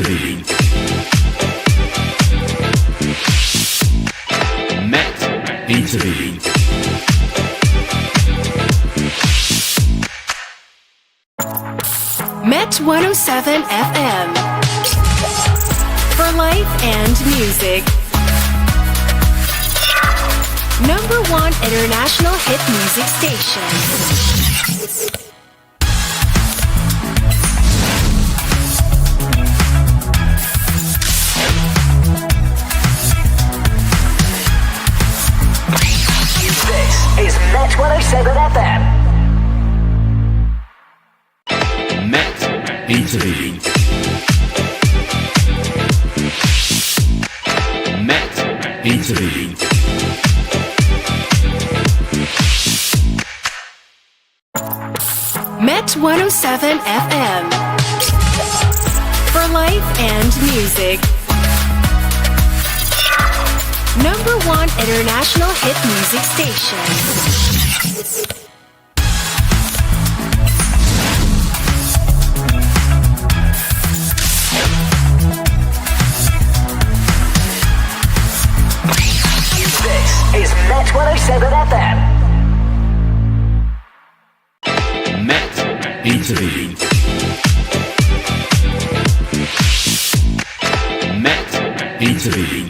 Interview. Met Interview. Met 107 FM. For life and music. Number one international hit music station. Is Met 107 FM. Met Interview. Met Interview. Met 107 FM. For life and music. Number one international hit music station. This is Met 107 FM. Met Interview. Met Interview.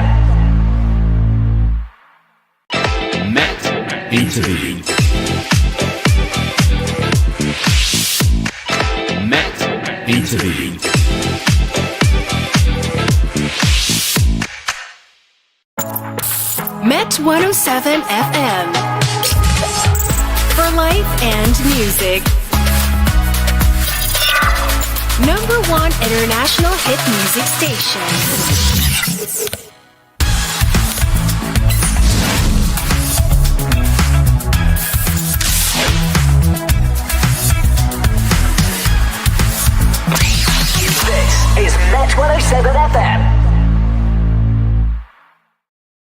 Interview. Met Interview. Met 107 FM. For life and music. Number one international hit music station. 107 FM.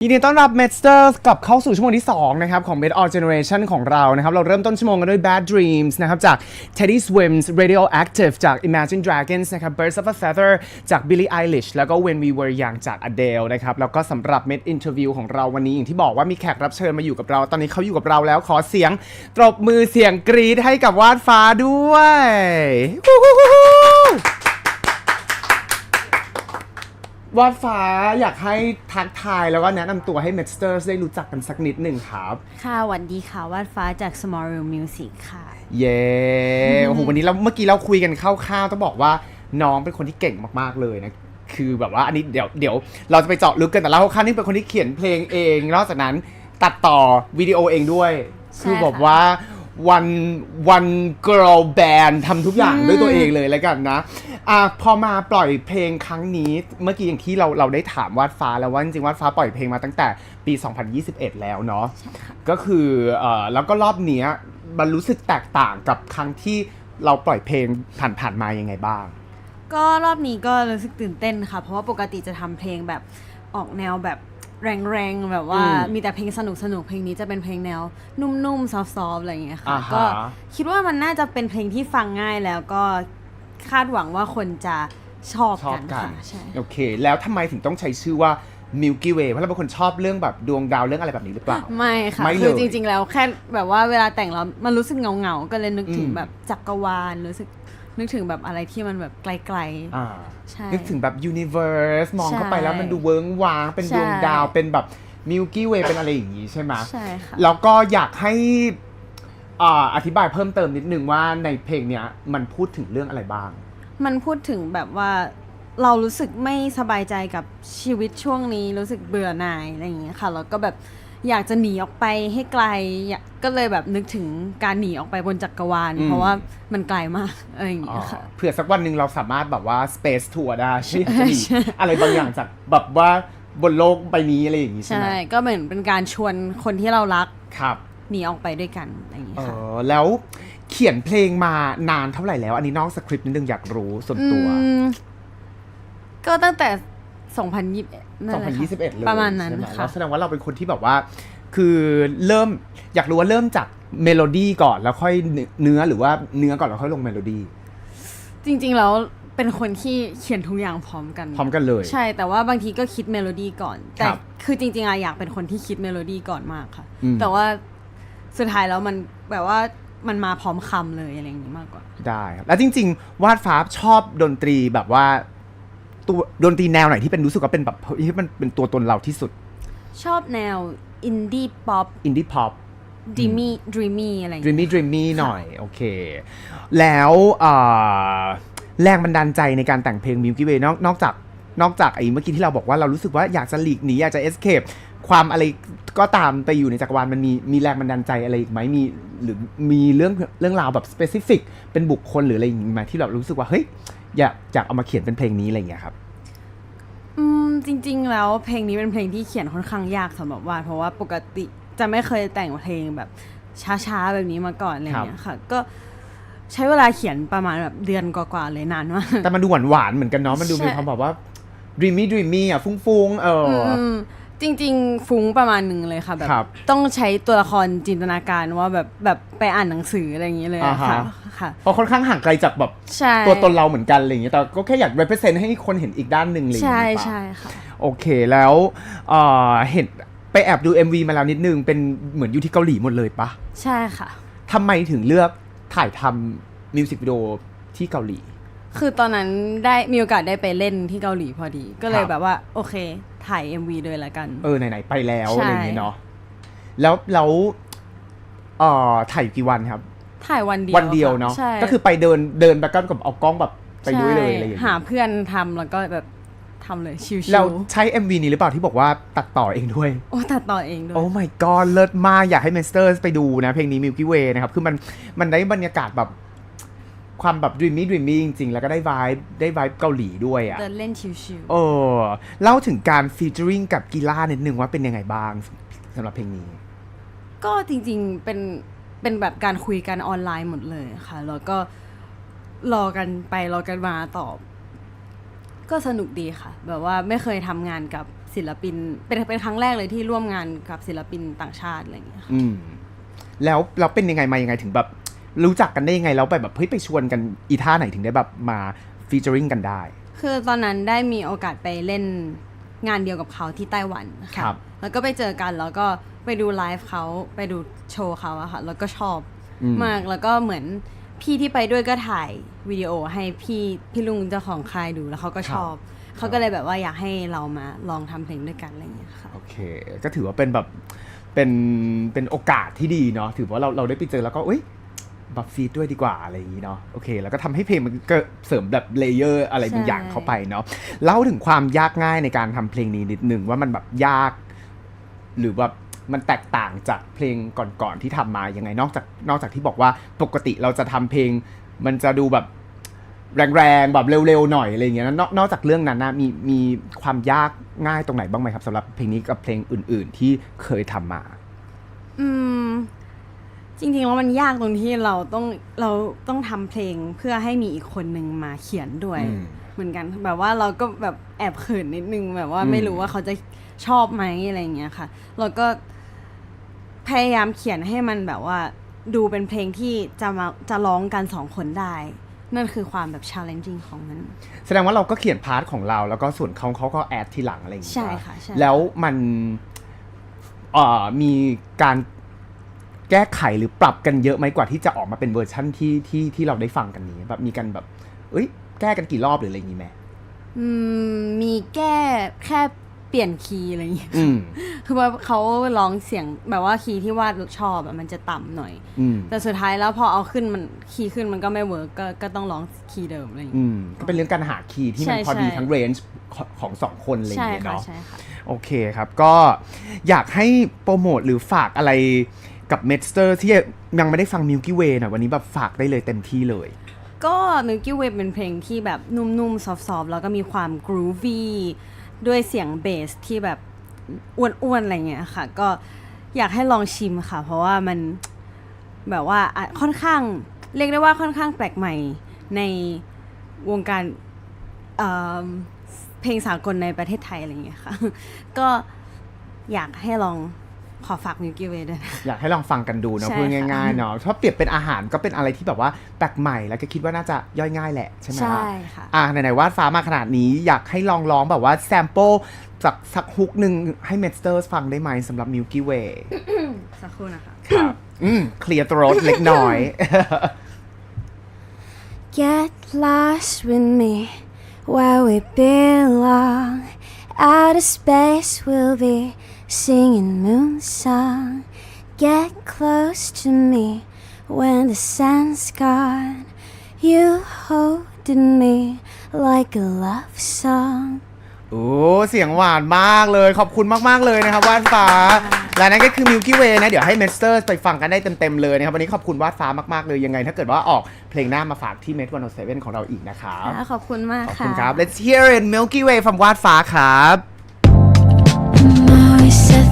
ยินดีต้อนรับ m e d s t e r กลับเข้าสู่ชั่วโมงที่ 2 นะครับ ของ Med All Generation ของเรานะครับ เราเริ่มต้นชั่วโมงกันด้วย Bad Dreams นะครับ จาก Teddy Swims Radioactive จาก Imagine Dragons นะครับ Birds of a Feather จาก Billie Eilish แล้วก็ When We Were Young จาก Adele นะครับ แล้วก็สำหรับ Med Interview ของเราวันนี้ อย่างที่บอกว่ามีแขกรับเชิญมาอยู่กับเรา ตอนนี้เขาอยู่กับเราแล้วขอเสียงตบมือเสียงกรี๊ดให้กับวาดฟ้าด้วยฮู้ฮู้ฮู้ฮู้ วาดฟ้าอยากให้ทักทายแล้วก็แนะนำตัวให้ m e d s t e r ได้รู้จักกันสักนิดหนึ่งครับ ค่ะหวันดีค่ะวาดฟ้าจาก Small Room Music ค่ะ เย้โอ้โหวันนี้เราเมื่อกี้เราคุยกันคร่าวๆต้องบอกว่าน้องเป็นคนที่เก่งมากๆเลยนะคือแบบว่าอันนี้เดี๋ยวเดี๋ยวเราจะไปเจาะลึกกันแต่เล่าคร่าวๆนี่เป็นคนที่เขียนเพลงเอง นอกจากนั้นตัดต่อวิดีโอเองด้วยใช่คือแบบค่ะ ว่า one one girl band ทำทุกอย่างด้วยตัวเองเลยแล้วกันนะอะพอมาปล่อยเพลงครั้งนี้เมื่อกี้อย่างที่เราเราได้ถามวาดฟ้าแล้วว่าจริงๆวาดฟ้าปล่อยเพลงมาตั้งแต่ปี 2021 แล้วเนาะก็คือเอ่อแล้วก็รอบเนี้ยมันรู้สึกแตกต่างกับครั้งที่เราปล่อยเพลงผ่านๆมายังไงบ้าง ก็รอบนี้ก็รู้สึกตื่นเต้นค่ะ เพราะว่าปกติจะทำเพลงแบบออกแนวแบบ แรงๆแบบว่าอืมมีแต่เพลงสนุกๆเพลงนี้จะเป็นเพลงแนว นุ่มๆซอฟต์ๆอะไรอย่างเงี้ยค่ะอ่าฮะ ก็คิดว่ามันน่าจะเป็นเพลงที่ฟังง่ายแล้วก็คาดหวังว่าคนจะชอบชอบกันกันค่ะใช่ โอเค แล้วทำไมถึงต้องใช้ชื่อว่า Milky Way เพราะเราเป็นคนชอบเรื่องแบบดวงดาวเรื่องอะไรแบบนี้หรือเปล่า ไม่ค่ะ ไม่เลยคือจริงๆ แล้วแค่แบบว่าเวลาแต่งแล้วมันรู้สึกเงาๆ ก็เลยนึกถึงอืม แบบจักรวาลรู้สึก นึกถึงแบบอะไรที่มันแบบไกลอ่าใช่ นึกถึงแบบ universe มองเข้าไปใช่แล้วมันดูเวิ้งว้าง เป็นใช่ ดวงดาวเป็นแบบ Milky Way เป็นอะไรอย่างนี้ใช่ไหม ใช่ค่ะ แล้วก็อยากให้อ่าอธิบายเพิ่มเติมนิดนึงว่าในเพลงเนี้ยมันพูดถึงเรื่องอะไรบ้างๆมันพูดถึงแบบว่าเรารู้สึกไม่สบายใจกับชีวิตช่วงนี้รู้สึกเบื่อหน่ายอะไรอย่างเงี้ยค่ะแล้วก็แบบ อยากจะหนีออกไปให้ไกลอยากก็เลยแบบนึกถึงการหนีออกไปบนจักรวาล อืม เพราะว่ามันไกลมากอะไรอย่างอ๋อเงี้ยค่ะ เผื่อสักวันหนึ่งเราสามารถแบบว่า space tour ได้ที่จะมีอะไรบางอย่างจากแบบว่าบนโลกใบนี้อะไรอย่างนี้ใช่ใช่ไหมก็เหมือนเป็นการชวนคนที่เรารักครับ หนีออกไปด้วยกันอะไรอย่างเงี้เอยค่ะ อแล้วเขียนเพลงมานานเท่าไหร่แล้ว อันนี้นอกสคริปต์นิดนึงอยากรู้ส่วนตัว อืมก็ตั้งแต่ 2021 นั่นแหละค่ะ2021 เลยประมาณนั้นใช่ไหค่ะ แล้วแสดงว่าเราเป็นคนที่แบบว่า คือเริ่มอยากรู้ว่าเริ่มจากเมโลดี้ก่อนแล้วค่อยเนื้อหรือว่าเนื้อก่อนแล้วค่อยลงเมโลดี้จริงๆแล้วเป็นคนที่เขียนทุกอย่างพร้อมกัน พร้อมกันเลย ใช่แต่ว่าบางทีก็คิดเมโลดี้ก่อน แต่ครับคือจริงๆอะอยากเป็นคนที่คิดเมโลดี้ก่อนมากค่ะ อืม แต่ว่าสุดท้ายแล้วมันแบบว่ามันมาพร้อมคำเลยอะไรอย่างนี้มากกว่า ได้ครับ แล้วจริง ๆ วาดฟ้าชอบดนตรีแบบว่า ตัวดนตรีแนวไหนที่เป็นรู้สึกว่าเป็นแบบที่มันเป็นตัวตนเราที่สุด ชอบแนวอินดี้ป๊อปอินดี้พ็อปดิมี่ดรีมี่อะไรอย่างดรีเงี้ยมี่ดรีมี่หน่อย โอเค แล้วเอ่อแรงบันดาลใจในการแต่งเพลง Milky Way นอกนอกจากนอกจากไอ้เมื่อกี้ที่เราบอกว่าเรารู้สึกว่าอยากจะหลีกหนีอยากจะ escape ค วามอะไรก็ตามไปอยู่ในจักรวาลมันมีมีแรงบันดาลใจอะไรอีกไหมมีหรือมีเรื่องเรื่องราวแบบ specific เป็นบุคคลหรืออะไรอย่างงี้ไหมที่เรารู้สึกว่าเฮ้ยอยากอยากเอามาเขียนเป็นเพลงนี้อะไรอย่างเงี้ยครับอืมจริง ๆ แล้วเพลงนี้เป็นเพลงที่เขียนค่อนข้างยากสำหรับวาดเพราะว่าปกติจะไม่เคยแต่งเพลงแบบช้าๆแบบนี้มาก่อนอะไรอย่างเงี้ยค่ะ ก็ใช้เวลาเขียนประมาณแบบเดือนกว่าๆเลยนานมากแต่มันดูหวานหวานๆเหมือนกันเนาะมันดูใช่มีความแบบว่า dreamy dreamy อะฟุ้งๆเออออืม จริงๆ ฟุ้งประมาณหนึ่งเลยค่ะแบบครับต้องใช้ตัวละครจินตนาการว่าแบบแบบไปอ่านหนังสืออะไรอย่างเงี้ยเลยอะอ่าฮะค่ะค่ะ เพราะค่อนข้างห่างไกลจากแบบใช่ตัวตนเราเหมือนกันอะไรอย่างเงี้ยแต่ก็แค่อยาก represent ให้คนเห็นอีกด้านหนึ่งอะไรอย่างใช่เงี้ยใช่ค่ะ โอเคแล้วเอ่อเห็นไปแอบดู MV มาแล้วนิดนึงเป็นเหมือนอยู่ที่เกาหลีหมดเลยปะใช่ค่ะ ทำไมถึงเลือกถ่ายทำมิวสิกวิดีโอที่เกาหลี คือตอนนั้นได้มีโอกาสได้ไปเล่นที่เกาหลีพอดี ก็เลคยรับ แบบว่าโอเค ถ่าย MV เลยละกัน เออ ไหน ๆ ไปแล้วใช่ อะไรอย่างเงี้ยเนาะแล้วแล้วเอ่อถ่ายอยู่กี่วันครับ ถ่ายวันเดียววันเดียวค่เนาะใช่ก็คือไปเดินเดินไปก็กับเอากล้องแบบไปด้วยเลยอะไรอย่างใช่เงี้หายเพื่อนทำแล้วก็แบบทำเลยชิวๆเราใช้ MV นี้หรือเปล่าที่บอกว่าตัดต่อเองด้วยโอ้ตัดต่อเองด้วย โอ้ my god เลิศมาก อยากให้ Masters ไปดูนะ เพลงนี้ Milky Way นะครับ คือมันมันได้บรรยากาศแบบ ความแบบ dreamy dreamy จริงๆ แล้วก็ได้ vibe ได้ vibe เกาหลีด้วยอะ่ะเดินเล่นชิวเออเล่าถึงการ featuring กับกีฬานิดนึงว่าเป็นยังไงบ้างสำหรับเพลงนี้ๆก็จริงๆเป็นเป็นแบบการคุยกันออนไลน์หมดเลยค่ะ แล้วก็รอกันไปรอกันมาตอบ ก็สนุกดีค่ะ แบบว่าไม่เคยทำงานกับศิลปิน เป็นเป็นครั้งแรกเลยที่ร่วมงานกับศิลปินต่างชาติอะไรอย่างเงี้ยค่ะอืมแล้วเราเป็นยังไงมายังไงถึงแบบ รู้จักกันได้ยังไงแล้วไปแบบเฮ้ยไปชวนกันอีท่าไหนถึงได้แบบมา featuring กันได้ คือตอนนั้นได้มีโอกาสไปเล่นงานเดียวกับเขาที่ไต้หวันค่ะครับแล้วก็ไปเจอกันแล้วก็ไปดูไลฟ์เขาไปดูโชว์เขาอะค่ะ แล้วก็ชอบอืมมากแล้วก็เหมือนพี่ที่ไปด้วยก็ถ่ายวิดีโอให้พี่พี่ลุงเจ้าของค่ายดูแล้วเขาก็ชอบ เขาก็เลยแบบว่าอยากให้เรามาลองทำเพลงด้วยกันอะไรอย่างเงี้ยค่ะ โอเค ก็ถือว่าเป็นแบบเป็นเป็นโอกาสที่ดีเนาะถือว่าเราเราได้ไปเจอแล้วก็เอ้ย บัฟฟีดด้วยดีกว่าอะไรอย่างนี้เนาะโอเค แล้วก็ทำให้เพลงมันก็เสริมแบบเลเยอร์อะไรบางอย่างเข้าไปเนาะเล่าถึงความยากง่ายในการทำเพลงนี้นิดหนึ่งว่ามันแบบยาก หรือว่ามันแตกต่างจากเพลงก่อนๆที่ทำมายังไงนอกจากนอกจากที่บอกว่าปกติเราจะทำเพลง มันจะดูแบบแรงๆแบบเร็วๆหน่อยอะไรอย่างเงี้ยนะนอกนอกจากเรื่องนั้นนะมีมีความยากง่ายตรงไหนบ้างไหมครับสำหรับเพลงนี้กับเพลงอื่น ๆ ที่เคยทำมา อืม จริงๆแล้วมันยากตรงที่เราต้องเราต้องทำเพลงเพื่อให้มีอีกคนหนึ่งมาเขียนด้วย อืม เหมือนกันแบบว่าเราก็แบบแอบเขินนิดนึงแบบว่าอืมไม่รู้ว่าเขาจะชอบไหมอะไรอย่างเงี้ยค่ะแล้วก็พยายามเขียนให้มันแบบว่าดูเป็นเพลงที่จะมาจะร้องกันสองคนได้ นั่นคือความแบบ challenging ของมัน แสดงว่าเราก็เขียนพาร์ทของเราแล้วก็ส่วนเขาเขาก็แอดทีหลังอะไรอย่างเงี้ยใช่ค่ะใช่ แล้วมันเอ่อมีการ แก้ไขหรือปรับกันเยอะไหมกว่าที่จะออกมาเป็นเวอร์ชั่นที่ที่ที่เราได้ฟังกันนี้แบบมีกันแบบ เอ้ย แก้กันกี่รอบหรืออะไรอย่างงี้ไหมอืมมีแก้แค่เปลี่ยนคีย์อะไรอย่างเงี้ยอืม คือว่าเขาร้องเสียงแบบว่าคีย์ที่วาดชอบอะมันจะต่ำหน่อย อืม แต่สุดท้ายแล้วพอเอาขึ้นมันคีย์ขึ้นมันก็ไม่เวิร์กก็ก็ต้องร้องคีย์เดิมอะไรอย่างอืเงี้ยมก็เป็นเรื่องการหาคีย์ที่มันใช่พอดีใช่ ทั้งเรนจ์ของสองคนอะไรอย่าใช่งเงี้ยค่ะเนาะ ใช่ค่ะ โอเคครับ ก็อยากให้โปรโมทหรือฝากอะไร กับเมสเตอร์ที่ยังไม่ได้ฟัง Milky Way หน่อยวันนี้แบบฝากได้เลยเต็มที่เลย ก็ Milky Way เป็นเพลงที่แบบนุ่มๆ ซอฟๆ แล้วก็มีความ groovy ด้วยเสียงเบสที่แบบอ้วนๆ อะไรเงี้ยค่ะ ก็อยากให้ลองชิมค่ะ เพราะว่ามันแบบว่าค่อนข้าง เรียกได้ว่าค่อนข้างแปลกใหม่ในวงการเเพลงสากลในประเทศไทยอะไรเงี้ยค่ะ ก็อยากให้ลอง ขอฝาก Milky Way ด้วยนะอยากให้ลองฟังกันดูเนาะใช่พูดค่ะง่ายๆเนาะถ้าเปรียบเป็นอาหารก็เป็นอะไรที่แบบว่าแปลกใหม่แล้วก็คิดว่าน่าจะย่อยง่ายแหละใช่ไหมใช่ล่ะค่ะ อะไหนๆวาดฟ้ามาขนาดนี้อยากให้ลองร้องแบบว่าแซมเปิลจากสักฮุกหนึ่งให้เม d สเตอร์ฟังได้ไหมสำหรับ Milky Way สักครู่นะคะ ครับอืมเคลียร์ตัวรถเล็กน้อย Get lost with me where we belong. Out of space, we'll be singing moon song. Get close to me when the sun's gone. You holding me like a love song. โอ้เสียงหวานมากเลย ขอบคุณมาก ๆ เลยนะครับวาดฟ้า และนั่นก็คือ Milky Way นะ เดี๋ยวให้ m ม s สเตอร์ไปฟังกันได้เต็ม ๆ เลยนะครับ วันนี้ขอบคุณวาดฟ้ามาก ๆ เลยยังไง ถ้าเกิดว่าออกเพลงหน้ามาฝากที่ m ม d 107ของเราอีกนะครับค่ะขอบคุณมากขอบค่ะ คุณครับ Let's hear it Milky Way from วาดฟ้าครับ I'm always a